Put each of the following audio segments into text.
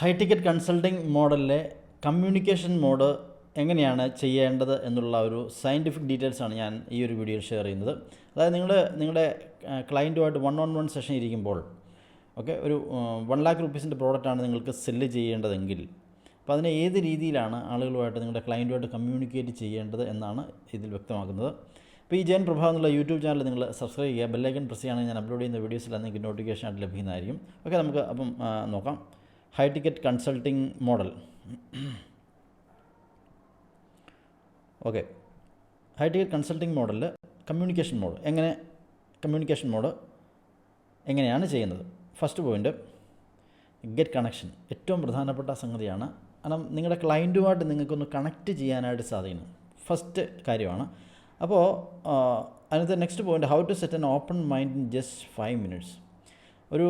High ticket consulting മോഡലിലെ communication mode എങ്ങനെയാണ് ചെയ്യേണ്ടത് എന്നുള്ള ഒരു സയന്റിഫിക് ഡീറ്റെയിൽസാണ് ഞാൻ ഈ ഒരു വീഡിയോയിൽ ഷെയർ ചെയ്യുന്നത്. അതായത് നിങ്ങൾ നിങ്ങളുടെ ക്ലയന്റുമായിട്ട് വൺ ഓൺ വൺ സെഷൻ ഇരിക്കുമ്പോൾ ഓക്കെ ഒരു വൺ ലാക്ക് റുപ്പീസിന്റെ പ്രോഡക്റ്റാണ് നിങ്ങൾക്ക് സെല്ല് ചെയ്യേണ്ടതെങ്കിൽ അപ്പോൾ അതിനെ ഏത് രീതിയിലാണ് ആളുകളുമായിട്ട് നിങ്ങളുടെ ക്ലയന്റുമായിട്ട് കമ്മ്യൂണിക്കേറ്റ് ചെയ്യേണ്ടത് എന്നാണ് ഇതിൽ വ്യക്തമാക്കുന്നത്. അപ്പോൾ ഈ ജയൻ പ്രഭാവ് എന്നുള്ള യൂട്യൂബ് ചാനൽ നിങ്ങൾ സബ്സ്ക്രൈബ് ചെയ്യുക. ബെല്ലൈക്കൻ പ്രസ് ചെയ്യുകയാണെങ്കിൽ ഞാൻ അപ്ലോഡ് ചെയ്യുന്ന വീഡിയോസിൽ നിങ്ങൾക്ക് നോട്ടിഫിക്കേഷൻ ആയിട്ട് ലഭിക്കുന്നതായിരിക്കും. ഓക്കെ നമുക്ക് അപ്പം നോക്കാം. High ticket consulting model. Okay. High ticket consulting മോഡലിൽ കമ്മ്യൂണിക്കേഷൻ മോഡ്. എങ്ങനെ കമ്മ്യൂണിക്കേഷൻ മോഡ് എങ്ങനെയാണ് ചെയ്യുന്നത്? ഫസ്റ്റ് പോയിന്റ് ഗെറ്റ് കണക്ഷൻ ഏറ്റവും പ്രധാനപ്പെട്ട സംഗതിയാണ്. കാരണം നിങ്ങളുടെ ക്ലയന്റുമായിട്ട് നിങ്ങൾക്കൊന്ന് കണക്റ്റ് ചെയ്യാനായിട്ട് സാധിക്കുന്നു ഫസ്റ്റ് കാര്യമാണ്. അപ്പോൾ അതിനകത്ത് next point how to set an open mind in just five minutes ഒരു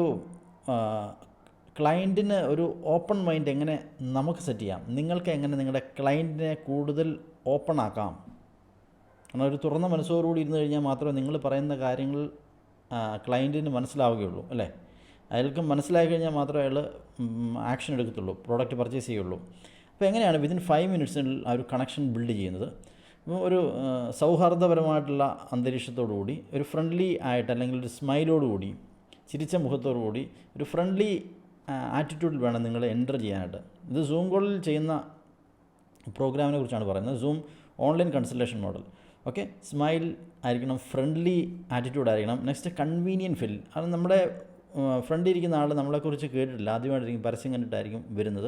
ക്ലയന്റിന് ഒരു ഓപ്പൺ മൈൻഡ് എങ്ങനെ നമുക്ക് സെറ്റ് ചെയ്യാം? നിങ്ങൾക്ക് എങ്ങനെ നിങ്ങളുടെ ക്ലയന്റിനെ കൂടുതൽ ഓപ്പൺ ആക്കാം? കാരണം ഒരു തുറന്ന മനസ്സോടുകൂടി ഇരുന്ന് കഴിഞ്ഞാൽ മാത്രമേ നിങ്ങൾ പറയുന്ന കാര്യങ്ങൾ ക്ലയന്റിന് മനസ്സിലാവുകയുള്ളൂ അല്ലേ? അയാൾക്ക് മനസ്സിലായി കഴിഞ്ഞാൽ മാത്രമേ അയാൾ ആക്ഷൻ എടുക്കത്തുള്ളൂ പ്രോഡക്റ്റ് പർച്ചേസ് ചെയ്യുള്ളൂ. അപ്പോൾ എങ്ങനെയാണ് വിതിൻ ഫൈവ് മിനിറ്റ്സിൽ ആ ഒരു കണക്ഷൻ ബിൽഡ് ചെയ്യുന്നത്? അപ്പോൾ ഒരു സൗഹാർദ്ദപരമായിട്ടുള്ള അന്തരീക്ഷത്തോടു കൂടി ഒരു ഫ്രണ്ട്ലി ആയിട്ട് അല്ലെങ്കിൽ ഒരു സ്മൈലോടുകൂടി ചിരിച്ച മുഖത്തോടു കൂടി ഒരു ഫ്രണ്ട്ലി ആറ്റിറ്റ്യൂഡിൽ വേണം നിങ്ങൾ എന്റർ ചെയ്യാനായിട്ട്. ഇത് സൂം കോളിൽ ചെയ്യുന്ന പ്രോഗ്രാമിനെ കുറിച്ചാണ് പറയുന്നത്. Zoom online consultation model okay smile ആയിരിക്കണം ഫ്രണ്ട്ലി ആറ്റിറ്റ്യൂഡ് ആയിരിക്കണം. നെക്സ്റ്റ് കൺവീനിയൻ ഫിൽ അത് നമ്മുടെ ഫ്രണ്ടിൽ ഇരിക്കുന്ന ആൾ നമ്മളെക്കുറിച്ച് കേട്ടിട്ടില്ല. ആദ്യമായിട്ടായിരിക്കും പരസ്യം കണ്ടിട്ടായിരിക്കും വരുന്നത്.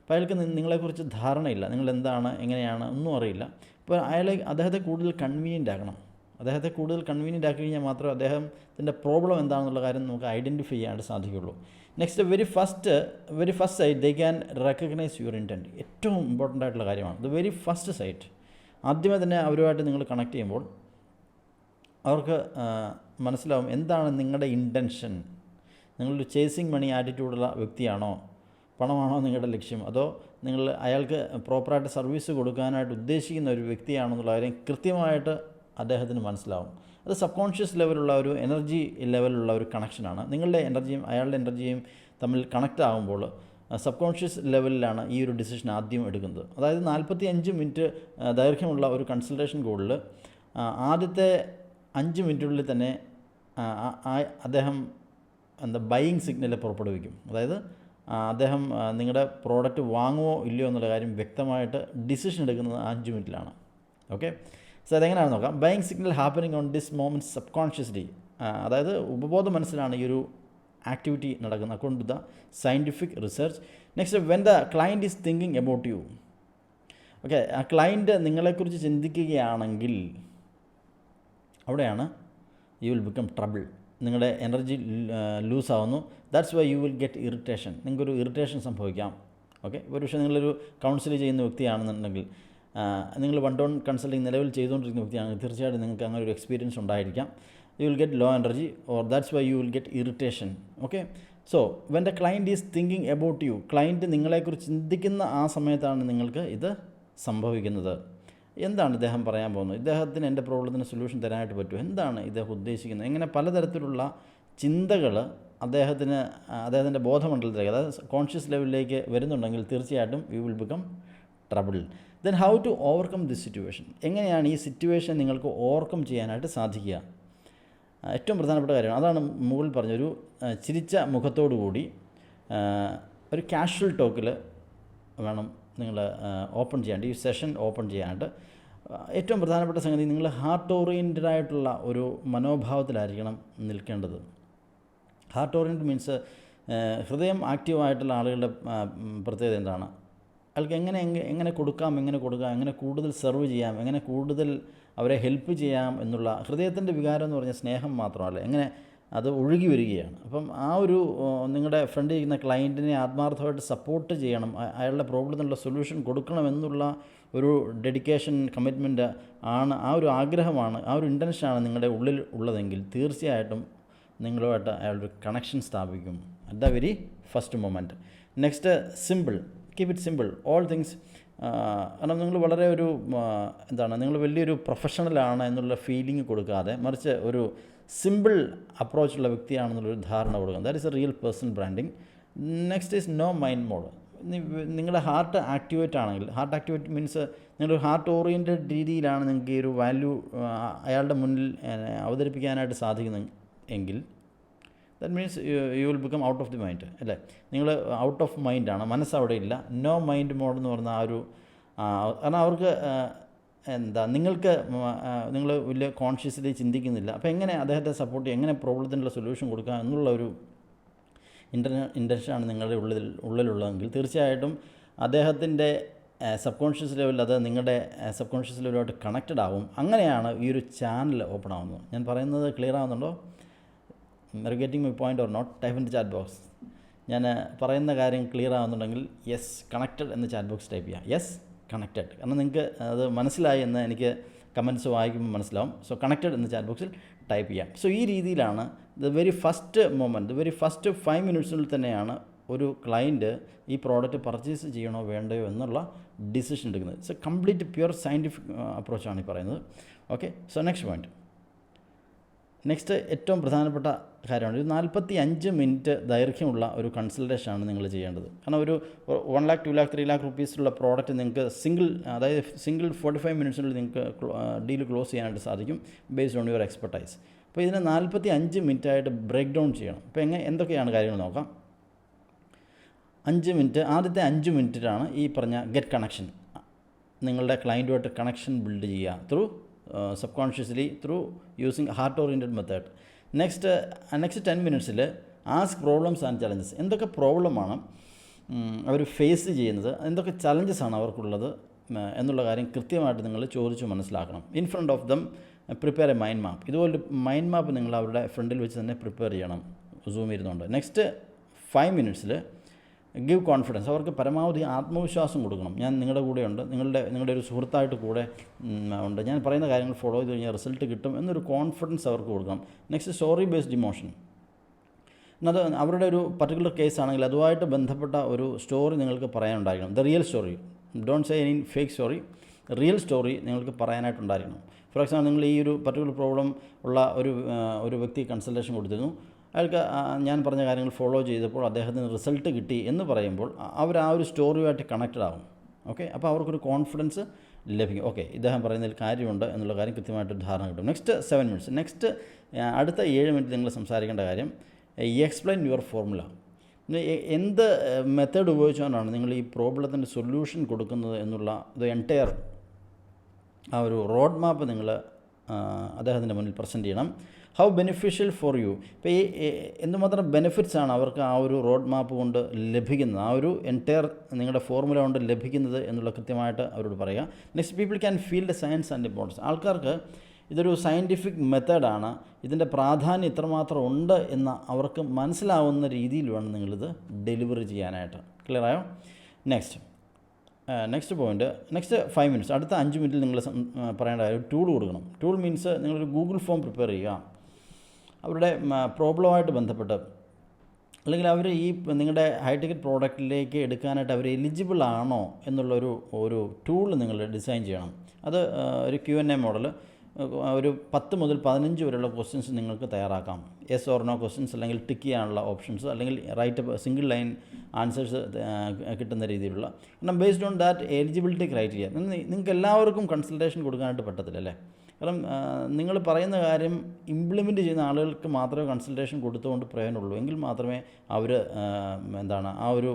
അപ്പോൾ അയാൾക്ക് നിങ്ങളെക്കുറിച്ച് ധാരണയില്ല. നിങ്ങൾ എന്താണ് എങ്ങനെയാണ് ഒന്നും അറിയില്ല. അപ്പോൾ അയാളെ അദ്ദേഹത്തെ കൂടുതൽ കൺവീനിയന്റ് ആക്കണം. അദ്ദേഹത്തെ കൂടുതൽ കൺവീനിയന്റ് ആക്കി കഴിഞ്ഞാൽ മാത്രമേ അദ്ദേഹത്തിന്റെ പ്രോബ്ലം എന്താണെന്നുള്ള കാര്യം നമുക്ക് ഐഡന്റിഫൈ ചെയ്യാനായിട്ട് സാധിക്കുകയുള്ളൂ. Next very first very first sight they can recognise your intent ഏറ്റവും ഇമ്പോർട്ടന്റ് ആയിട്ടുള്ള കാര്യമാണ്. ദ വെരി ഫസ്റ്റ് സൈറ്റ് ആദ്യമേ തന്നെ അവരുമായിട്ട് നിങ്ങൾ കണക്ട് ചെയ്യുമ്പോൾ അവർക്ക് മനസ്സിലാവും എന്താണ് നിങ്ങളുടെ ഇന്റൻഷൻ നിങ്ങളൊരു ചേസിങ് മണി ആറ്റിറ്റ്യൂഡുള്ള വ്യക്തിയാണോ? പണമാണോ നിങ്ങളുടെ ലക്ഷ്യം? അതോ നിങ്ങൾ അയാൾക്ക് പ്രോപ്പറായിട്ട് സർവീസ് കൊടുക്കാനായിട്ട് ഉദ്ദേശിക്കുന്ന ഒരു വ്യക്തിയാണോ എന്നുള്ള കാര്യം കൃത്യമായിട്ട് അദ്ദേഹത്തിന് മനസ്സിലാവും. അത് സബ് കോൺഷ്യസ് ലെവലുള്ള ഒരു എനർജി ലെവലുള്ള ഒരു കണക്ഷനാണ്. നിങ്ങളുടെ എനർജിയും അയാളുടെ എനർജിയും തമ്മിൽ കണക്റ്റ് ആകുമ്പോൾ സബ് കോൺഷ്യസ് ലെവലിലാണ് ഈ ഒരു ഡിസിഷൻ ആദ്യം എടുക്കുന്നത്. അതായത് നാൽപ്പത്തി അഞ്ച് മിനിറ്റ് ദൈർഘ്യമുള്ള ഒരു കൺസൾട്ടേഷൻ കോളിൽ ആദ്യത്തെ അഞ്ച് മിനിറ്റിനുള്ളിൽ തന്നെ അദ്ദേഹം എന്താ ബൈയിങ് സിഗ്നൽ പുറപ്പെടുവിക്കും. അതായത് അദ്ദേഹം നിങ്ങളുടെ പ്രോഡക്റ്റ് വാങ്ങുമോ ഇല്ലയോ എന്നുള്ള കാര്യം വ്യക്തമായിട്ട് ഡിസിഷൻ എടുക്കുന്നത് അഞ്ച് മിനിറ്റിലാണ്. ഓക്കെ? സോ അതെങ്ങനെയാണ് നോക്കാം. Buying signal happening on this moment sub consciously അതായത് ഉപബോധ മനസ്സിലാണ് ഈ ഒരു ആക്ടിവിറ്റി നടക്കുന്നത്. അക്കോണ്ട് to the scientific research next when the client is thinking about you okay ആ ക്ലയന്റ് നിങ്ങളെക്കുറിച്ച് ചിന്തിക്കുകയാണെങ്കിൽ അവിടെയാണ് യു വിൽ ബിക്കം ട്രബിൾ നിങ്ങളുടെ എനർജി ലൂസ് ആവുന്നു. That's why you will get irritation നിങ്ങൾക്കൊരു ഇറിറ്റേഷൻ സംഭവിക്കാം. ഓക്കെ ഒരു പക്ഷേ നിങ്ങളൊരു കൗൺസിൽ ചെയ്യുന്ന വ്യക്തിയാണെന്നുണ്ടെങ്കിൽ നിങ്ങൾ വൺ ടോൺ കൺസൾട്ടിങ് നിലവിൽ ചെയ്തുകൊണ്ടിരിക്കുന്ന വ്യക്തിയാണ് തീർച്ചയായിട്ടും നിങ്ങൾക്ക് അങ്ങനെ ഒരു എക്സ്പീരിയൻസ് ഉണ്ടായിരിക്കാം. You will get low energy or that's why you will get irritation okay so when the client is thinking about you client നിങ്ങളെക്കുറിച്ച് ചിന്തിക്കുന്ന ആ സമയത്താണ് നിങ്ങൾക്ക് ഇത് സംഭവിക്കുന്നത്. എന്താണ് ഇദ്ദേഹം പറയാൻ പോകുന്നത്? ഇദ്ദേഹത്തിന് എന്റെ പ്രോബ്ലത്തിന് സൊല്യൂഷൻ തരാനായിട്ട് പറ്റുമോ? എന്താണ് ഇദ്ദേഹം ഉദ്ദേശിക്കുന്നത്? എങ്ങനെ പലതരത്തിലുള്ള ചിന്തകൾ അദ്ദേഹത്തിന് അദ്ദേഹത്തിന്റെ ബോധമണ്ഡലത്തിലേക്ക് അതായത് കോൺഷ്യസ് ലെവലിലേക്ക് വരുന്നുണ്ടെങ്കിൽ തീർച്ചയായിട്ടും you will become trouble then how to overcome this situation എങ്ങനെയാണ് ഈ സിറ്റുവേഷൻ നിങ്ങൾക്ക് ഓവർകം ചെയ്യാനായിട്ട് സാധിക്കുക? ഏറ്റവും പ്രധാനപ്പെട്ട കാര്യമാണ് അതാണ് മുകളിൽ പറഞ്ഞൊരു ചിരിച്ച മുഖത്തോടു കൂടി ഒരു കാഷ്വൽ ടോക്കിൽ വേണം നിങ്ങൾ ഓപ്പൺ ചെയ്യാണ്ട് ഈ സെഷൻ ഓപ്പൺ ചെയ്യാനായിട്ട്. ഏറ്റവും പ്രധാനപ്പെട്ട സംഗതി നിങ്ങൾ ഹാർട്ട് ഓറിയന്റഡ് ആയിട്ടുള്ള ഒരു മനോഭാവത്തിലായിരിക്കണം നിൽക്കേണ്ടത്. ഹാർട്ട് ഓറിയന്റഡ് മീൻസ് ഹൃദയം ആക്റ്റീവായിട്ടുള്ള ആളുകളുടെ പ്രത്യേകത എന്താണ്? അയാൾക്ക് എങ്ങനെ എങ്ങ- എങ്ങനെ കൊടുക്കാം എങ്ങനെ കൊടുക്കാം എങ്ങനെ കൂടുതൽ സെർവ് ചെയ്യാം എങ്ങനെ കൂടുതൽ അവരെ ഹെൽപ്പ് ചെയ്യാം എന്നുള്ള ഹൃദയത്തിന്റെ വികാരം എന്ന് പറഞ്ഞാൽ സ്നേഹം മാത്രമല്ല. എങ്ങനെ അത് ഒഴുകി വരികയാണ്. അപ്പം ആ ഒരു നിങ്ങളുടെ ഫ്രണ്ട് ചെയ്യുന്ന ക്ലയന്റിനെ ആത്മാർത്ഥമായിട്ട് സപ്പോർട്ട് ചെയ്യണം. അയാളുടെ പ്രോബ്ലത്തിനുള്ള സൊല്യൂഷൻ കൊടുക്കണം എന്നുള്ള ഒരു ഡെഡിക്കേഷൻ കമ്മിറ്റ്മെന്റ് ആണ് ആ ഒരു ആഗ്രഹമാണ് ആ ഒരു ഇന്റൻഷനാണ് നിങ്ങളുടെ ഉള്ളിൽ ഉള്ളതെങ്കിൽ തീർച്ചയായിട്ടും നിങ്ങളുമായിട്ട് അയാളൊരു കണക്ഷൻ സ്ഥാപിക്കും. At the very first moment next simple keep it simple all things കാരണം നിങ്ങൾ വളരെ ഒരു എന്താണ് നിങ്ങൾ വലിയൊരു പ്രൊഫഷണലാണ് എന്നുള്ള ഫീലിംഗ് കൊടുക്കാതെ മറിച്ച് ഒരു സിമ്പിൾ അപ്രോച്ചുള്ള വ്യക്തിയാണെന്നുള്ളൊരു ധാരണ കൊടുക്കുക that is a real person branding next is no mind mode നിങ്ങളുടെ ഹാർട്ട് ആക്ടിവേറ്റ് ആണെങ്കിൽ ഹാർട്ട് ആക്ടിവേറ്റ് മീൻസ് നിങ്ങളൊരു ഹാർട്ട് ഓറിയന്റഡ് രീതിയിലാണ് നിങ്ങൾക്ക് ഈ ഒരു വാല്യൂ അയാളുടെ മുന്നിൽ അവതരിപ്പിക്കാനായിട്ട് സാധിക്കുന്നത് എങ്കിൽ that means you will become out of the mind അല്ലേ? നിങ്ങൾ ഔട്ട് ഓഫ് മൈൻഡാണ് മനസ്സവിടെ ഇല്ല. നോ മൈൻഡ് മോഡ് എന്ന് പറഞ്ഞ ആ ഒരു കാരണം അവർക്ക് എന്താ നിങ്ങൾക്ക് നിങ്ങൾ വലിയ കോൺഷ്യസ്ലി ചിന്തിക്കുന്നില്ല. അപ്പോൾ എങ്ങനെ അദ്ദേഹത്തെ സപ്പോർട്ട് ചെയ്യും എങ്ങനെ പ്രോബ്ലത്തിനുള്ള സൊല്യൂഷൻ കൊടുക്കുക എന്നുള്ള ഒരു ഇന്റർ ഇന്റൻഷനാണ് നിങ്ങളുടെ ഉള്ളിൽ ഉള്ളിലുള്ളതെങ്കിൽ തീർച്ചയായിട്ടും അദ്ദേഹത്തിന്റെ സബ് കോൺഷ്യസ് ലെവലിൽ അത് നിങ്ങളുടെ സബ് കോൺഷ്യസ് ലെവലുമായിട്ട് കണക്റ്റഡ് ആവും. അങ്ങനെയാണ് ഈ ഒരു ചാനൽ ഓപ്പൺ ആവുന്നത്. ഞാൻ പറയുന്നത് ക്ലിയർ ആവുന്നുണ്ടോ? Are getting my point or not type in chat box ഞാൻ പറയുന്ന കാര്യം ക്ലിയർ ആവുന്നുണ്ടെങ്കിൽ യെസ് കണക്റ്റഡ് എന്ന് ചാറ്റ് ബോക്സ് ടൈപ്പ് ചെയ്യാം. യെസ് കണക്റ്റഡ് കാരണം നിങ്ങൾക്ക് അത് മനസ്സിലായി എന്ന് എനിക്ക് കമന്റ്സ് വായിക്കുമ്പോൾ മനസ്സിലാവും. സോ കണക്റ്റഡ് എന്ന് ചാറ്റ് ബോക്സിൽ ടൈപ്പ് ചെയ്യാം. സോ ഈ രീതിയിലാണ് the very first moment the very first five മിനിറ്റ്സിനുള്ളിൽ തന്നെയാണ് ഒരു ക്ലയന്റ് ഈ പ്രോഡക്റ്റ് പർച്ചേസ് ചെയ്യണോ വേണ്ടയോ എന്നുള്ള ഡിസിഷൻ എടുക്കുന്നത്. എ കംപ്ലീറ്റ് പ്യുവർ സയന്റിഫിക് അപ്രോച്ചാണ് ഈ പറയുന്നത്. Okay so next point next ഏറ്റവും പ്രധാനപ്പെട്ട കാര്യമാണ്. ഒരു നാൽപ്പത്തി അഞ്ച് മിനിറ്റ് ദൈർഘ്യമുള്ള ഒരു കൺസൾട്ടേഷനാണ് നിങ്ങൾ ചെയ്യേണ്ടത്. കാരണം ഒരു one lakh two lakh three lakh റുപ്പീസിലുള്ള product നിങ്ങൾക്ക് സിംഗിൾ അതായത് സിംഗിൾ ഫോർട്ടി ഫൈവ് മിനിറ്റ്സിനുള്ളിൽ നിങ്ങൾക്ക് ഡീൽ ക്ലോസ് ചെയ്യാനായിട്ട് സാധിക്കും ബേസ്ഡ് ഓൺ യുവർ എക്സ്പെർട്ടൈസ് അപ്പോൾ ഇതിനെ നാൽപ്പത്തി അഞ്ച് മിനിറ്റായിട്ട് ബ്രേക്ക് ഡൗൺ ചെയ്യണം. അപ്പോൾ എങ്ങനെ എന്തൊക്കെയാണ് കാര്യങ്ങൾ നോക്കാം. അഞ്ച് മിനിറ്റ് ആദ്യത്തെ അഞ്ച് മിനിറ്റിലാണ് ഈ പറഞ്ഞ ഗെറ്റ് കണക്ഷൻ നിങ്ങളുടെ ക്ലയന്റുമായിട്ട് കണക്ഷൻ ബിൽഡ് ചെയ്യുക through sub consciously through using heart oriented method next next ten മിനിറ്റ്സിൽ ask problems and challenges എന്തൊക്കെ പ്രോബ്ലമാണ് അവർ ഫേസ് ചെയ്യുന്നത്? എന്തൊക്കെ ചലഞ്ചസാണ് അവർക്കുള്ളത് എന്നുള്ള കാര്യം കൃത്യമായിട്ട് നിങ്ങൾ ചോദിച്ച് മനസ്സിലാക്കണം. In front of them prepare a mind map ഇതുപോലൊരു മൈൻഡ് മാപ്പ് നിങ്ങൾ അവരുടെ ഫ്രണ്ടിൽ വെച്ച് തന്നെ പ്രിപ്പയർ ചെയ്യണം. സൂം ഇരുന്നുകൊണ്ട്. നെക്സ്റ്റ് ഫൈവ് മിനിറ്റ്സിൽ ഗിവ് കോൺഫിഡൻസ് അവർക്ക് പരമാവധി ആത്മവിശ്വാസം കൊടുക്കണം. ഞാൻ നിങ്ങളുടെ കൂടെയുണ്ട്. നിങ്ങളുടെ നിങ്ങളുടെ ഒരു സുഹൃത്തായിട്ട് കൂടെ ഉണ്ട്. ഞാൻ പറയുന്ന കാര്യങ്ങൾ ഫോളോ ചെയ്ത് കഴിഞ്ഞാൽ റിസൾട്ട് കിട്ടും എന്നൊരു കോൺഫിഡൻസ് അവർക്ക് കൊടുക്കണം. നെക്സ്റ്റ് സ്റ്റോറി ബേസ്ഡ് ഇമോഷൻ അത് അവരുടെ ഒരു പർട്ടിക്കുലർ കേസ് ആണെങ്കിൽ അതുമായിട്ട് ബന്ധപ്പെട്ട ഒരു സ്റ്റോറി നിങ്ങൾക്ക് പറയാനുണ്ടായിരിക്കണം. The real story don't say any fake story real story നിങ്ങൾക്ക് പറയാനായിട്ടുണ്ടായിരിക്കണം. ഫോർ എക്സാമ്പിൾ നിങ്ങൾ ഈ ഒരു പർട്ടിക്കുലർ പ്രോബ്ലം ഉള്ള ഒരു ഒരു വ്യക്തി കൺസൾട്ടേഷൻ കൊടുത്തിരുന്നു. അയാൾക്ക് ഞാൻ പറഞ്ഞ കാര്യങ്ങൾ ഫോളോ ചെയ്തപ്പോൾ അദ്ദേഹത്തിന് റിസൾട്ട് കിട്ടി എന്ന് പറയുമ്പോൾ അവർ ആ ഒരു സ്റ്റോറിയുമായിട്ട് കണക്റ്റഡ് ആകും ഓക്കെ അപ്പോൾ അവർക്കൊരു കോൺഫിഡൻസ് ലഭിക്കും. ഓക്കെ ഇദ്ദേഹം പറയുന്നതിൽ കാര്യമുണ്ട് എന്നുള്ള കാര്യം കൃത്യമായിട്ട് ധാരണ കിട്ടും. നെക്സ്റ്റ് സെവൻ മിനിറ്റ്സ് നെക്സ്റ്റ് അടുത്ത ഏഴ് മിനിറ്റ് നിങ്ങൾ സംസാരിക്കേണ്ട കാര്യം എക്സ്പ്ലെയിൻ യുവർ ഫോർമുല എന്ത് മെത്തേഡ് ഉപയോഗിച്ചുകൊണ്ടാണ് നിങ്ങൾ ഈ പ്രോബ്ലത്തിന്റെ സൊല്യൂഷൻ കൊടുക്കുന്നത് എന്നുള്ള ഇത് എന്റയർ ആ ഒരു റോഡ് മാപ്പ് നിങ്ങൾ അദ്ദേഹത്തിന്റെ മുന്നിൽ പ്രസന്റ് ചെയ്യണം. ഹൗ ബെനിഫിഷ്യൽ ഫോർ യു ഇപ്പോൾ ഈ എന്തുമാത്രം ബെനിഫിറ്റ്സ് ആണ് അവർക്ക് ആ ഒരു റോഡ് മാപ്പ് കൊണ്ട് ലഭിക്കുന്നത്. ആ ഒരു എന്റയർ നിങ്ങളുടെ ഫോർമുല കൊണ്ട് ലഭിക്കുന്നത് എന്നുള്ള കൃത്യമായിട്ട് അവരോട് പറയുക next people can feel the science and importance ആൾക്കാർക്ക് ഇതൊരു സയന്റിഫിക് മെത്തേഡാണ് ഇതിന്റെ പ്രാധാന്യം ഇത്രമാത്രം ഉണ്ട് എന്ന് അവർക്ക് മനസ്സിലാവുന്ന രീതിയിൽ വേണം നിങ്ങളിത് ഡെലിവറി ചെയ്യാനായിട്ട്. ക്ലിയറായോ next next point next five minutes അടുത്ത അഞ്ച് മിനിറ്റിൽ നിങ്ങൾ പറയേണ്ട ഒരു ടൂൾ കൊടുക്കണം. ടൂൾ മീൻസ് നിങ്ങളൊരു ഗൂഗിൾ ഫോം പ്രിപ്പയർ ചെയ്യുക. അവരുടെ പ്രോബ്ലമായിട്ട് ബന്ധപ്പെട്ട്. അല്ലെങ്കിൽ അവർ ഈ നിങ്ങളുടെ ഹൈ ടിക്കറ്റ് പ്രോഡക്റ്റിലേക്ക് എടുക്കാനായിട്ട് അവർ എലിജിബിൾ ആണോ എന്നുള്ളൊരു ഒരു ടൂൾ നിങ്ങൾ ഡിസൈൻ ചെയ്യണം. അത് ഒരു ക്യു എൻ എ മോഡൽ ഒരു പത്ത് മുതൽ പതിനഞ്ച് വരെയുള്ള ക്വസ്റ്റ്യൻസ് നിങ്ങൾക്ക് തയ്യാറാക്കാം. എസ് ഓർ നോ ക്വസ്റ്റ്യൻസ് അല്ലെങ്കിൽ ടിക്ക് ചെയ്യാനുള്ള ഓപ്ഷൻസ് അല്ലെങ്കിൽ റൈറ്റ് സിംഗിൾ ലൈൻ ആൻസേഴ്സ് കിട്ടുന്ന രീതിയിലുള്ള. കാരണം based on that eligibility criteria നിങ്ങൾക്ക് എല്ലാവർക്കും കൺസൾട്ടേഷൻ കൊടുക്കാനായിട്ട് പറ്റത്തില്ല അല്ലേ കാരണം നിങ്ങൾ പറയുന്ന കാര്യം ഇംപ്ലിമെന്റ് ചെയ്യുന്ന ആളുകൾക്ക് മാത്രമേ കൺസൾട്ടേഷൻ കൊടുത്തുകൊണ്ട് പ്രയോജനമുള്ളൂ എങ്കിൽ മാത്രമേ അവർ എന്താണ് ആ ഒരു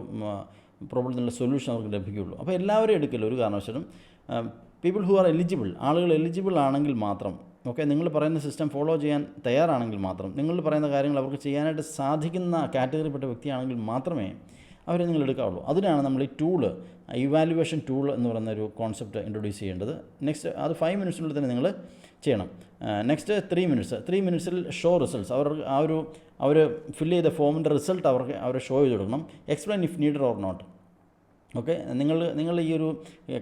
പ്രോബ്ലത്തിനുള്ള സൊല്യൂഷൻ അവർക്ക് ലഭിക്കുകയുള്ളൂ. അപ്പോൾ എല്ലാവരും എടുക്കില്ല ഒരു കാരണവശാലും? പീപ്പിൾ ഹു ആർ എലിജിബിൾ ആളുകൾ എലിജിബിൾ ആണെങ്കിൽ മാത്രം ഓക്കെ നിങ്ങൾ പറയുന്ന സിസ്റ്റം ഫോളോ ചെയ്യാൻ തയ്യാറാണെങ്കിൽ മാത്രം നിങ്ങൾ പറയുന്ന കാര്യങ്ങൾ അവർക്ക് ചെയ്യാനായിട്ട് സാധിക്കുന്ന കാറ്റഗറിപ്പെട്ട വ്യക്തിയാണെങ്കിൽ മാത്രമേ അവരെ നിങ്ങൾ എടുക്കാവുള്ളൂ അതിനാണ് നമ്മൾ ഈ ടൂൾ ഇവാലുവേഷൻ ടൂൾ എന്ന് പറയുന്ന ഒരു കോൺസെപ്റ്റ് ഇൻട്രൊഡ്യൂസ് ചെയ്യേണ്ടത്. നെക്സ്റ്റ് അത് ഫൈവ് മിനിറ്റ്സിനുള്ളിൽ തന്നെ നിങ്ങൾ ചെയ്യണം. നെക്സ്റ്റ് ത്രീ മിനിറ്റ്സ് ത്രീ മിനിറ്റ്സിൽ ഷോ റിസൾട്ട്സ് അവർ ആ ഒരു അവർ ഫില്ല് ചെയ്ത ഫോമിന്റെ റിസൾട്ട് അവർക്ക് അവർ ഷോ ചെയ്ത് കൊടുക്കണം. Explain if needed or not okay നിങ്ങൾ നിങ്ങൾ ഈ ഒരു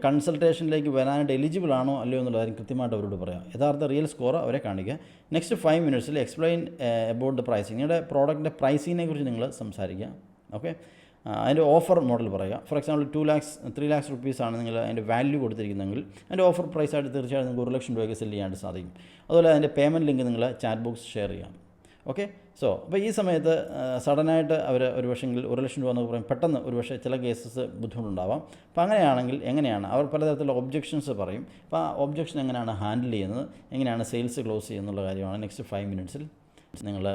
കൺസൾട്ടേഷനിലേക്ക് വരാനായിട്ട് എലിജിബിൾ ആണോ അല്ലയോ എന്നുള്ളതായിരിക്കും കൃത്യമായിട്ട് അവരോട് പറയാം. യഥാർത്ഥ റിയൽ സ്കോർ അവരെ കാണിക്കുക. നെക്സ്റ്റ് ഫൈവ് മിനിറ്റ്സിൽ എക്സ്പ്ലെയിൻ അബൌട്ട് ദ പ്രൈസിങ് നിങ്ങളുടെ പ്രോഡക്റ്റിന്റെ പ്രൈസിങ്ങിനെ കുറിച്ച് നിങ്ങൾ സംസാരിക്കുക. ഓക്കെ അതിന്റെ ഓഫർ മോഡൽ പറയുക. For example two lakhs three lakhs റുപ്പീസാണ് നിങ്ങൾ അതിന്റെ വാല്യൂ കൊടുത്തിരിക്കുന്നതെങ്കിൽ അതിന്റെ ഓഫർ പ്രൈസായിട്ട് തീർച്ചയായിട്ടും നിങ്ങൾക്ക് ഒരു ലക്ഷം രൂപയ്ക്ക് സെൽ ചെയ്യാനായിട്ട് സാധിക്കും. അതുപോലെ അതിന്റെ പേയ്മെന്റ് ലിങ്ക് നിങ്ങൾ ചാറ്റ് ബോക്സ് ഷെയർ ചെയ്യാം. ഓക്കെ സോ അപ്പോൾ ഈ സമയത്ത് സഡനായിട്ട് അവർ ഒരു പക്ഷെങ്കിൽ ഒരു ലക്ഷം രൂപ എന്നൊക്കെ പറയും. പെട്ടെന്ന് ഒരു പക്ഷേ ചില കേസസ് ബുദ്ധിമുട്ടുണ്ടാവാം. അപ്പോൾ അങ്ങനെയാണെങ്കിൽ എങ്ങനെയാണ്? അവർ പലതരത്തിലുള്ള ഒബ്ജെക്ഷൻസ് പറയും. അപ്പോൾ ആ ഒബ്ജെക്ഷൻ എങ്ങനെയാണ് ഹാൻഡിൽ ചെയ്യുന്നത്? എങ്ങനെയാണ് സെയിൽസ് ക്ലോസ് ചെയ്യുന്നുള്ള കാര്യമാണ് നെക്സ്റ്റ് ഫൈവ് മിനിറ്റ്സിൽ നിങ്ങൾ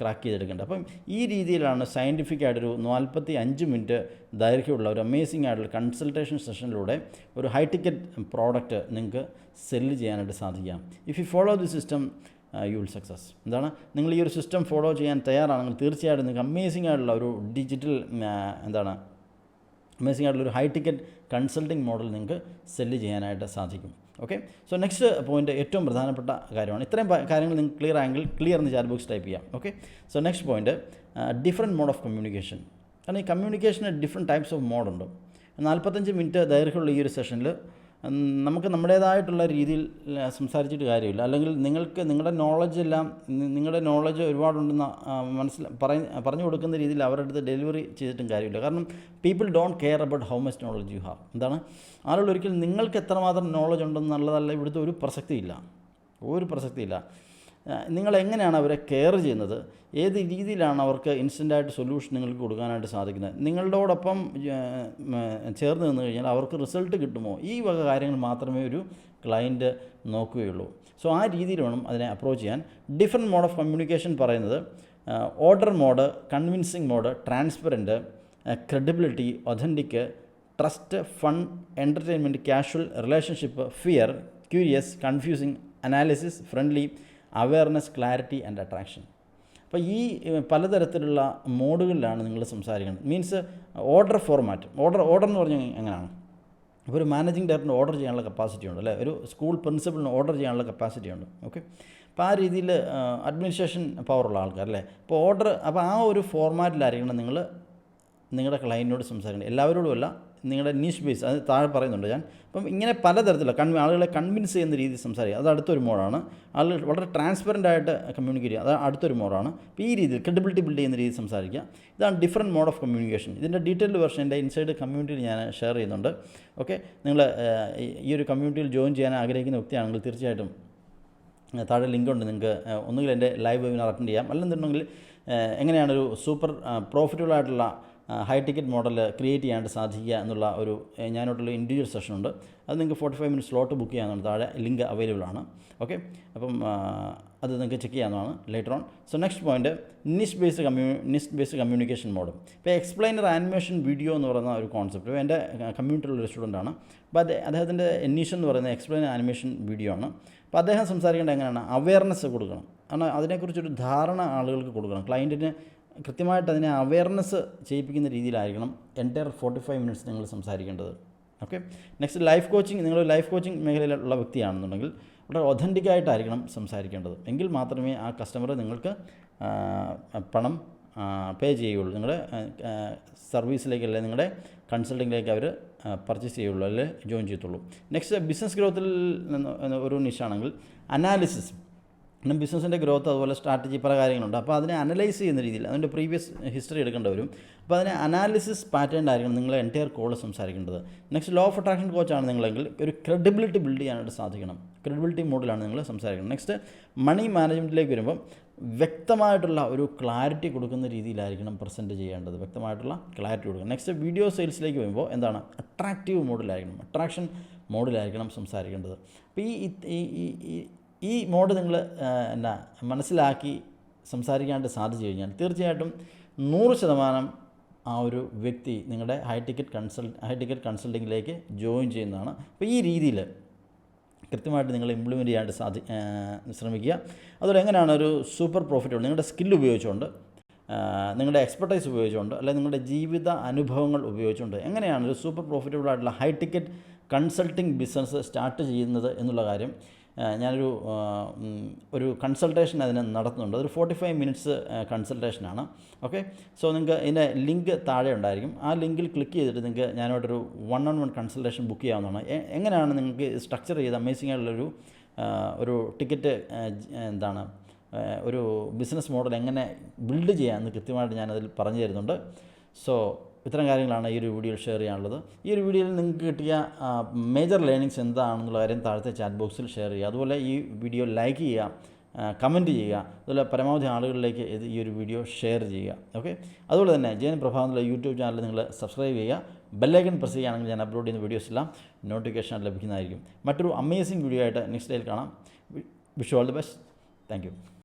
ക്രാക്ക് ചെയ്തെടുക്കേണ്ടത്. അപ്പം ഈ രീതിയിലാണ് സയന്റിഫിക് ആയിട്ടൊരു നാൽപ്പത്തി അഞ്ച് മിനിറ്റ് ദൈർഘ്യമുള്ള ഒരു അമേസിംഗ് ആയിട്ടുള്ള കൺസൾട്ടേഷൻ സെഷനിലൂടെ ഒരു ഹൈ ടിക്കറ്റ് പ്രോഡക്റ്റ് നിങ്ങൾക്ക് സെല്ല് ചെയ്യാനായിട്ട് സാധിക്കാം. If you follow the system you will success എന്താണ്? നിങ്ങൾ ഈ ഒരു സിസ്റ്റം ഫോളോ ചെയ്യാൻ തയ്യാറാണെങ്കിൽ തീർച്ചയായിട്ടും നിങ്ങൾക്ക് അമേസിംഗ് ആയിട്ടുള്ള ഒരു ഡിജിറ്റൽ എന്താണ്? അമേസിംഗ് ആയിട്ടുള്ള ഒരു ഹൈ ടിക്കറ്റ് കൺസൾട്ടിംഗ് മോഡൽ നിങ്ങൾക്ക് സെല്ല് ചെയ്യാനായിട്ട് സാധിക്കും. ഓക്കെ സോ നെക്സ്റ്റ് പോയിന്റ് ഏറ്റവും പ്രധാനപ്പെട്ട കാര്യമാണ്. ഇത്രയും കാര്യങ്ങൾ നിങ്ങൾ ക്ലിയർ ആയെങ്കിൽ ക്ലിയർ എന്ന് ചാറ്റ് ബോക്സ് ടൈപ്പ് ചെയ്യാം. Okay so next point different mode of communication കാരണം ഈ കമ്മ്യൂണിക്കേഷന് ഡിഫറെന്റ് ടൈപ്സ് ഓഫ് മോഡുണ്ട് നാൽപ്പത്തഞ്ച് മിനിറ്റ് ദൈർഘ്യമുള്ള ഈ ഒരു സെഷനിൽ നമുക്ക് നമ്മുടേതായിട്ടുള്ള രീതിയിൽ സംസാരിച്ചിട്ട് കാര്യമില്ല. അല്ലെങ്കിൽ നിങ്ങൾക്ക് നിങ്ങളുടെ നോളജ് എല്ലാം നിങ്ങളുടെ നോളജ് ഒരുപാടുണ്ടെന്ന് മനസ്സിൽ പറഞ്ഞ് പറഞ്ഞു കൊടുക്കുന്ന രീതിയിൽ അവരുടെ അടുത്ത് ഡെലിവറി ചെയ്തിട്ടും കാര്യമില്ല. കാരണം people don't care about how much knowledge you have എന്താണ്? ആളുകൾ ഒരിക്കലും നിങ്ങൾക്ക് എത്രമാത്രം നോളജ് ഉണ്ടെന്നുള്ളതല്ല ഇവിടുത്തെ ഒരു പ്രസക്തിയില്ല. ഒരു പ്രസക്തിയില്ല. നിങ്ങൾ എങ്ങനെയാണ് അവരെ കെയർ ചെയ്യുന്നത്? ഏത് രീതിയിലാണ് അവർക്ക് ഇൻസ്റ്റന്റായിട്ട് സൊല്യൂഷൻ നിങ്ങൾക്ക് കൊടുക്കാനായിട്ട് സാധിക്കുന്നത്? നിങ്ങളോടൊപ്പം ചേർന്ന് നിന്ന് കഴിഞ്ഞാൽ അവർക്ക് റിസൾട്ട് കിട്ടുമോ? ഈ വക കാര്യങ്ങൾ മാത്രമേ ഒരു ക്ലയന്റ് നോക്കുകയുള്ളൂ. സോ ആ രീതിയിൽ വേണം അതിനെ അപ്രോച്ച് ചെയ്യാൻ. ഡിഫറെന്റ് മോഡ് ഓഫ് കമ്മ്യൂണിക്കേഷൻ പറയുന്നത് order mode convincing mode transparent credibility authentic trust fun entertainment casual relationship fear curious confusing analysis friendly awareness clarity and attraction അപ്പോൾ ഈ പലതരത്തിലുള്ള മോഡുകളിലാണ് നിങ്ങൾ സംസാരിക്കുന്നത് means order format order order എന്ന് പറഞ്ഞാൽ എങ്ങനെയാണ്? ഇപ്പോൾ ഒരു മാനേജിങ് ഡയറക്ടറിന് ഓർഡർ ചെയ്യാനുള്ള കപ്പാസിറ്റി ഉണ്ട് അല്ലേ? ഒരു സ്കൂൾ പ്രിൻസിപ്പളിന് ഓർഡർ ചെയ്യാനുള്ള കപ്പാസിറ്റി ഉണ്ട് ഓക്കെ അപ്പോൾ ആ രീതിയിൽ അഡ്മിനിസ്ട്രേഷൻ പവറുള്ള ആൾക്കാർ അല്ലേ? അപ്പോൾ ഓർഡർ അപ്പോൾ ആ ഒരു ഫോർമാറ്റിലായിരിക്കണം നിങ്ങൾ നിങ്ങളുടെ ക്ലയന്റിനോട് സംസാരിക്കുന്നത് എല്ലാവരോടും അല്ല നിങ്ങളുടെ നീഷ് ബേസ് അത് താഴെ പറയുന്നുണ്ട് ഞാൻ. അപ്പം ഇങ്ങനെ പലതരത്തിലുള്ള കൺ ആളുകളെ കൺവിൻസ് ചെയ്യുന്ന രീതിയിൽ സംസാരിക്കുക. അത് അടുത്തൊരു മോഡാണ് ആളുകൾ വളരെ ട്രാൻസ്പെറന്റ് ആയിട്ട് കമ്മ്യൂണിക്കേറ്റ് ചെയ്യുക. അത് അടുത്തൊരു മോഡാണ് അപ്പോൾ ഈ രീതിയിൽ ക്രെഡിബിലിറ്റി ബിൽഡ് ചെയ്യുന്ന രീതി സംസാരിക്കുക. ഇതാണ് ഡിഫറെന്റ് മോഡ് ഓഫ് കമ്മ്യൂണിക്കേഷൻ ഇതിന്റെ ഡീറ്റെയിൽഡ് വെർഷൻ എന്റെ ഇൻസൈഡ് കമ്മ്യൂണിറ്റിയിൽ ഞാൻ ഷെയർ ചെയ്യുന്നുണ്ട്. ഓക്കെ നിങ്ങൾ ഈ ഒരു കമ്മ്യൂണിറ്റിയിൽ ജോയിൻ ചെയ്യാൻ ആഗ്രഹിക്കുന്ന വ്യക്തിയാണെങ്കിൽ തീർച്ചയായിട്ടും താഴെ ലിങ്ക് ഉണ്ട്. നിങ്ങൾക്ക് ഒന്നുകിൽ എന്റെ ലൈവ് വെബിനാർ അറ്റൻഡ് ചെയ്യാം. അല്ലെന്നുണ്ടെങ്കിൽ എങ്ങനെയാണ് ഒരു സൂപ്പർ പ്രോഫിറ്റബിൾ ആയിട്ടുള്ള ഹൈ ടിക്കറ്റ് മോഡൽ ക്രിയേറ്റ് ചെയ്യാനായിട്ട് സാധിക്കുക എന്നുള്ള ഒരു ഞാനോട്ടുള്ള ഇൻഡിവിജ്വൽ സെഷൻ ഉണ്ട്. അത് നിങ്ങൾക്ക് forty five minute slot book ചെയ്യാവുന്നതാണ് താഴെ ലിങ്ക് അവൈലബിൾ ആണ്. ഓക്കെ അപ്പം അത് നിങ്ങൾക്ക് ചെക്ക് ചെയ്യാവുന്നതാണ് later on so next point niche based കമ്മ്യൂ നിസ് based communication mode ഇപ്പോൾ എക്സ്പ്ലെയിനർ ആനിമേഷൻ വീഡിയോ എന്ന് പറയുന്ന ഒരു കോൺസെപ്റ്റ് എന്റെ കമ്മ്യൂണിറ്റിയിലുള്ള ഒരു സ്റ്റുഡന്റാണ് അപ്പോൾ അത് അദ്ദേഹത്തിന്റെ എന്നീഷൻ എന്ന് പറയുന്ന എക്സ്പ്ലെയിനർ ആനിമേഷൻ വീഡിയോ ആണ്. അപ്പോൾ അദ്ദേഹം സംസാരിക്കേണ്ടത് എങ്ങനെയാണ്? അവയർനെസ് കൊടുക്കണം. കാരണം അതിനെക്കുറിച്ചൊരു ധാരണ ആളുകൾക്ക് കൊടുക്കണം. ക്ലയന്റിന് കൃത്യമായിട്ട് അതിനെ അവയർനെസ് ചെയ്യിപ്പിക്കുന്ന രീതിയിലായിരിക്കണം എന്റയർ ഫോർട്ടി ഫൈവ് മിനിറ്റ്സ് നിങ്ങൾ സംസാരിക്കേണ്ടത്. ഓക്കെ നെക്സ്റ്റ് ലൈഫ് കോച്ചിങ് നിങ്ങൾ ലൈഫ് കോച്ചിങ് മേഖലയിലുള്ള വ്യക്തിയാണെന്നുണ്ടെങ്കിൽ വളരെ ഒതന്റിക് ആയിട്ടായിരിക്കണം സംസാരിക്കേണ്ടത്. എങ്കിൽ മാത്രമേ ആ കസ്റ്റമർ നിങ്ങൾക്ക് പണം പേ ചെയ്യുള്ളൂ നിങ്ങളുടെ സർവീസിലേക്ക് അല്ലെങ്കിൽ നിങ്ങളുടെ കൺസൾട്ടിങ്ങിലേക്ക് അവർ പർച്ചേസ് ചെയ്യുള്ളൂ അല്ലെങ്കിൽ ജോയിൻ ചെയ്യത്തുള്ളൂ. നെക്സ്റ്റ് ബിസിനസ് ഗ്രോത്തിൽ ഒരു നിഷാണെങ്കിൽ അനാലിസിസ് പിന്നെ ബിസിനസ്സിന്റെ ഗ്രോത്ത് അതുപോലെ സ്ട്രാറ്റജി പല കാര്യങ്ങളുണ്ട്. അപ്പോൾ അതിനെ അനലൈസ് ചെയ്യുന്ന രീതിയിൽ അതിന്റെ പ്രീവിയസ് ഹിസ്റ്ററി എടുക്കേണ്ടി വരും. അപ്പോൾ അതിനെ അനാലിസിസ് പാറ്റേൺ ആയിരിക്കണം നിങ്ങൾ എന്റയർ കോൾ സംസാരിക്കേണ്ടത്. നെക്സ്റ്റ് ലോ ഓഫ് അട്രാക്ഷൻ കോച്ചാണ് നിങ്ങളെങ്കിൽ ഒരു ക്രെഡിബിലിറ്റി ബിൽഡ് ചെയ്യാനായിട്ട് സാധിക്കണം. ക്രെഡിബിലിറ്റി മോഡിലാണ് നിങ്ങൾ സംസാരിക്കുന്നത് നെക്സ്റ്റ് മണി മാനേജ്മെന്റിലേക്ക് വരുമ്പം വ്യക്തമായിട്ടുള്ള ഒരു ക്ലാരിറ്റി കൊടുക്കുന്ന രീതിയിലായിരിക്കണം പ്രസന്റ് ചെയ്യേണ്ടത്. വ്യക്തമായിട്ടുള്ള ക്ലാരിറ്റി കൊടുക്കുക നെക്സ്റ്റ് വീഡിയോ സെയിൽസിലേക്ക് വരുമ്പോൾ എന്താണ്? അട്രാക്റ്റീവ് മോഡിലായിരിക്കണം അട്രാക്ഷൻ മോഡിലായിരിക്കണം സംസാരിക്കേണ്ടത്. അപ്പോൾ ഈ ഈ- മോഡ് നിങ്ങൾ എന്നാ മനസ്സിലാക്കി സംസാരിക്കാനായിട്ട് സാധിച്ചു കഴിഞ്ഞാൽ തീർച്ചയായിട്ടും നൂറ് ശതമാനം ആ ഒരു വ്യക്തി നിങ്ങളുടെ high ticket consult high ticket കൺസൾട്ടിങ്ങിലേക്ക് join ചെയ്യുന്നതാണ്. അപ്പോൾ ഈ രീതിയിൽ കൃത്യമായിട്ട് നിങ്ങൾ ഇംപ്ലിമെന്റ് ചെയ്യാനായിട്ട് സാധി ശ്രമിക്കുക. അതുപോലെ എങ്ങനെയാണ് ഒരു സൂപ്പർ പ്രോഫിറ്റ് നിങ്ങളുടെ സ്കിൽ ഉപയോഗിച്ചുകൊണ്ട് നിങ്ങളുടെ എക്സ്പെർട്ടൈസ് ഉപയോഗിച്ചുകൊണ്ട് അല്ലെങ്കിൽ നിങ്ങളുടെ ജീവിത അനുഭവങ്ങൾ ഉപയോഗിച്ചുകൊണ്ട് എങ്ങനെയാണ് ഒരു സൂപ്പർ പ്രോഫിറ്റബിൾ ആയിട്ടുള്ള high ticket consulting business start ചെയ്യുന്നത് എന്നുള്ള കാര്യം ഞാനൊരു ഒരു കൺസൾട്ടേഷൻ അതിന് നടത്തുന്നുണ്ട്. അതൊരു ഫോർട്ടി ഫൈവ് മിനിറ്റ്സ് കൺസൾട്ടേഷനാണ് ഓക്കെ സോ നിങ്ങൾക്ക് ഇതിന്റെ ലിങ്ക് താഴെ ഉണ്ടായിരിക്കും. ആ ലിങ്കിൽ ക്ലിക്ക് ചെയ്തിട്ട് നിങ്ങൾക്ക് ഞാനോട്ടൊരു one on one consultation book ചെയ്യാവുന്നതാണ് എങ്ങനെയാണ് നിങ്ങൾക്ക് സ്ട്രക്ചർ ചെയ്ത് അമേസിംഗ് ആയിട്ടുള്ളൊരു ഒരു ടിക്കറ്റ് എന്താണ് ഒരു ബിസിനസ് മോഡൽ എങ്ങനെ ബിൽഡ് ചെയ്യാമെന്ന് കൃത്യമായിട്ട് ഞാനതിൽ പറഞ്ഞു തരുന്നുണ്ട്. സോ ഇത്തരം കാര്യങ്ങളാണ് ഈ ഒരു വീഡിയോയിൽ ഷെയർ ചെയ്യാനുള്ളത്. ഈ ഒരു വീഡിയോയിൽ നിങ്ങൾക്ക് കിട്ടിയ മേജർ ലേണിങ്സ് എന്താണെന്നുള്ള കാര്യം താഴത്തെ ചാറ്റ് ബോക്സിൽ ഷെയർ ചെയ്യുക. അതുപോലെ ഈ വീഡിയോ ലൈക്ക് ചെയ്യുക കമന്റ് ചെയ്യുക. അതുപോലെ പരമാവധി ആളുകളിലേക്ക് ഇത് ഈ ഒരു വീഡിയോ ഷെയർ ചെയ്യുക. ഓക്കെ അതുപോലെ തന്നെ ജയൻ പ്രഭാ എന്നുള്ള യൂട്യൂബ് ചാനൽ നിങ്ങൾ സബ്സ്ക്രൈബ് ചെയ്യുക. ബെല്ലൈക്കൺ പ്രസ് ചെയ്യുകയാണെങ്കിൽ ഞാൻ അപ്ലോഡ് ചെയ്യുന്ന വീഡിയോസ് എല്ലാം നോട്ടിഫിക്കേഷൻ ലഭിക്കുന്നതായിരിക്കും. മറ്റൊരു അമേസിംഗ് വീഡിയോ ആയിട്ട് നെക്സ്റ്റ് ഡേയിൽ കാണാം. Wish all the best thank